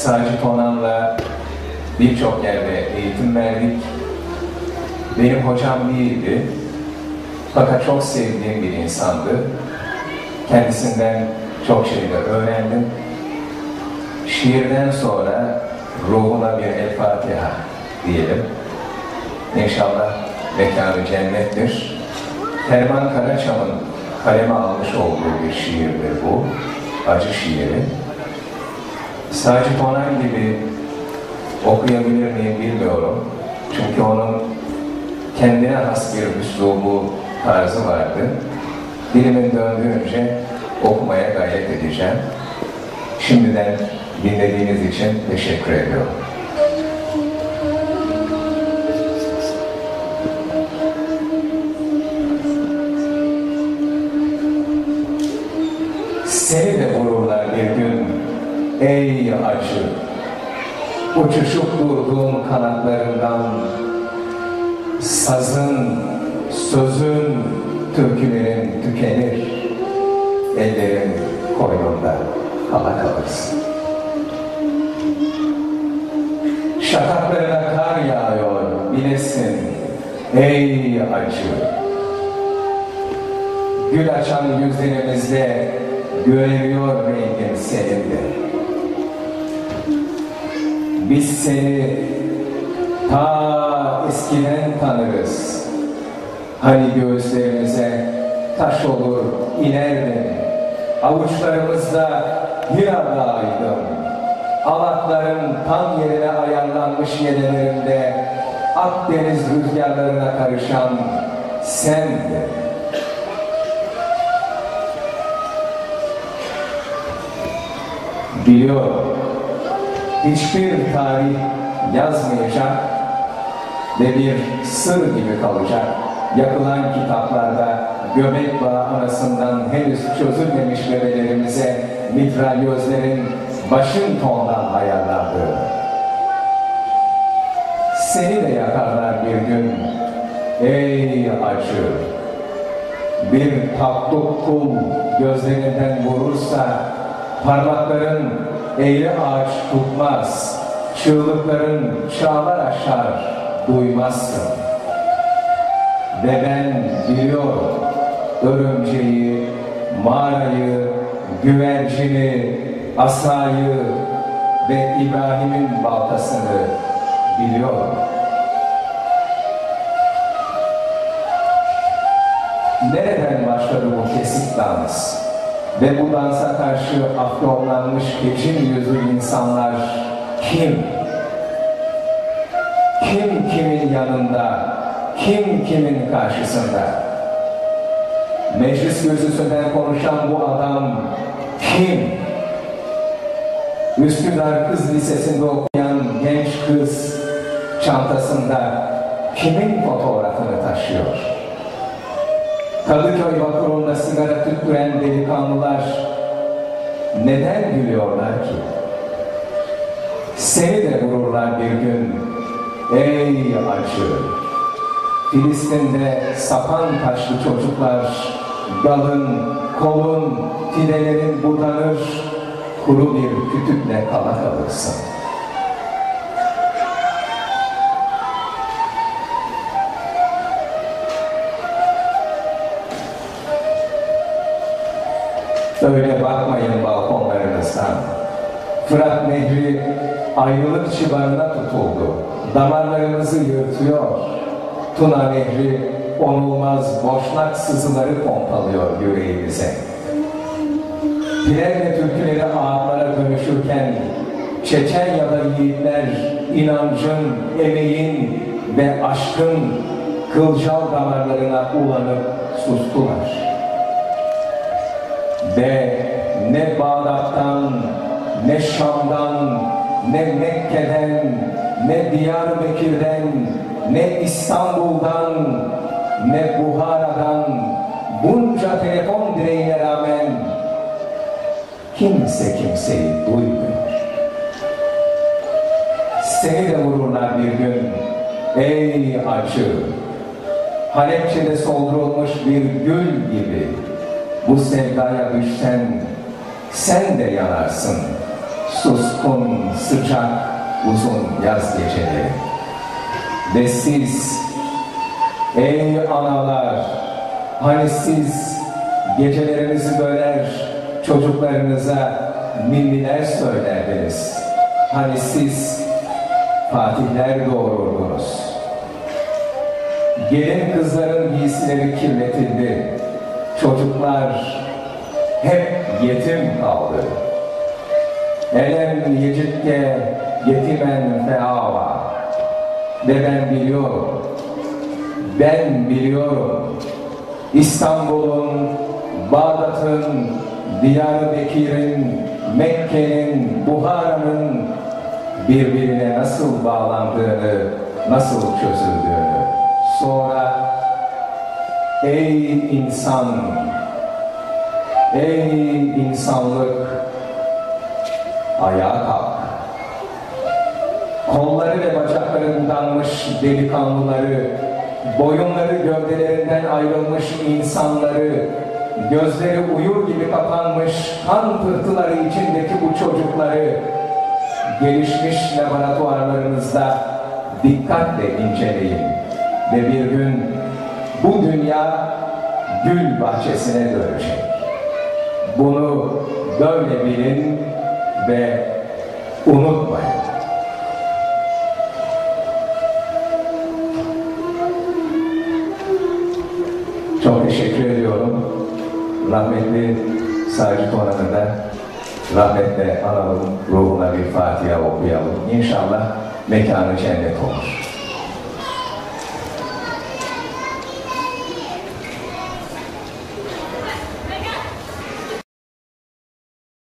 Sacit Onan'la birçok yerde eğitim verdik. Benim hocam değildi. Fakat çok sevdiğim bir insandı. Kendisinden çok şeyler öğrendim. Şiirden sonra ruhuna bir El Fatiha diyelim. İnşallah mekanı cennettir. Ferman Karaçam'ın kaleme almış olduğu bir şiirdir bu. Acı şiiri. Sacit Onan gibi okuyabilir miyim bilmiyorum. Çünkü onun kendine has bir üslubu tarzı vardı. Dilimin döndüğünce okumaya gayret edeceğim. Şimdiden dinlediğiniz için teşekkür ediyorum. Seni de vururlar bir gün ey acı. Uçuşup durduğun kanatlarından sazın, sözün, türkülerin tükenir. Ellerin koynunda kala kalırsın. Şakaklarına kar yağıyor bilesin ey acı. Gül açan yüzlerimizde göremiyor rengin seninle. Biz seni ta eskiden tanırız. Hani göğüslerimize taş olur inerdin. Avuçlarımızda bir adaydım. Alatların tam yerine ayarlanmış yedelerinde Akdeniz rüzgarlarına karışan sendin. Biliyor, hiçbir tarih yazmayacak ve bir sır gibi kalacak. Yakılan kitaplarda göbek bağı arasından henüz çözülmemiş bebelerimize mitralyözlerin başın tondan ayarlandığı. Seni de yakarlar bir gün ey acı. Bir tatlı kum gözlerinden vurursa parmakların eğri ağaç tutmaz. Çığlıkların çağlar aşar duymazsın. Ve ben biliyorum örümceği, mağarayı, güvercini, asayı ve İbrahim'in baltasını biliyorum. Nereden başladı bu kesik dans? Ve bu dansa karşı afyonlanmış geçim yüzlü insanlar kim? Kim kimin yanında? Kim kimin karşısında? Meclis gözüsünden konuşan bu adam kim? Üsküdar Kız Lisesi'nde okuyan genç kız çantasında kimin fotoğrafını taşıyor? Kadıköy vapurunda sigara tüttüren delikanlılar neden gülüyorlar ki? Seni de vururlar bir gün ey acı. Filistin'de sapan taşlı çocuklar dalın, kolun, fidelerin budanır, kuru bir kütükle kala kalırsın. Öyle bakmayın balkonlarınızdan. Fırat Nehri ayrılık çıbarına tutuldu. Damarlarımızı yırtıyor. Tuna Nehri onulmaz boşnak sızıları pompalıyor yüreğimize. Pilerle türküleri ağıtlara dönüşürken Çeçenya'da yiğitler inancın, emeğin ve aşkın kılcal damarlarına ulanıp sustular. Ve ne Bağdat'tan, ne Şam'dan, ne Mekke'den, ne Diyarbakır'dan, ne İstanbul'dan, ne Buhara'dan bunca telefon direğine rağmen kimse kimseyi duymuyor. Seni de vururlar bir gün ey acı. Halepçe'de soldurulmuş bir gül gibi bu sevdaya düşsen sen de yanarsın. suskun, sıcak, uzun yaz geceleri. Ve siz, ey analar, hani siz gecelerinizi böler, çocuklarınıza ninniler söylerdiniz. Hani siz fatihler doğururdunuz. Gelin kızların giysileri kirletildi. Çocuklar hep yetim kaldı. Elem yecitke yetimen feava. Ve ben biliyorum, ben biliyorum İstanbul'un, Bağdat'ın, Diyarbakır'ın, Mekke'nin, Buhara'nın birbirine nasıl bağlandığını, nasıl çözüldüğünü. Sonra ey insan, ey insanlık ayağa kalk. Kolları ve bacakları budanmış delikanlıları, boyunları gövdelerinden ayrılmış insanları, gözleri uyur gibi kapanmış kan pıhtıları içindeki bu çocukları gelişmiş laboratuvarlarınızda dikkatle inceleyin ve bir gün bu dünya gül bahçesine dönecek. Bunu böyle bilin ve unutmayın. Çok teşekkür ediyorum. Rahmetli Sacit Orhan'ı da rahmetle analım, ruhuna bir Fatiha okuyalım. İnşallah mekanı cennet olur.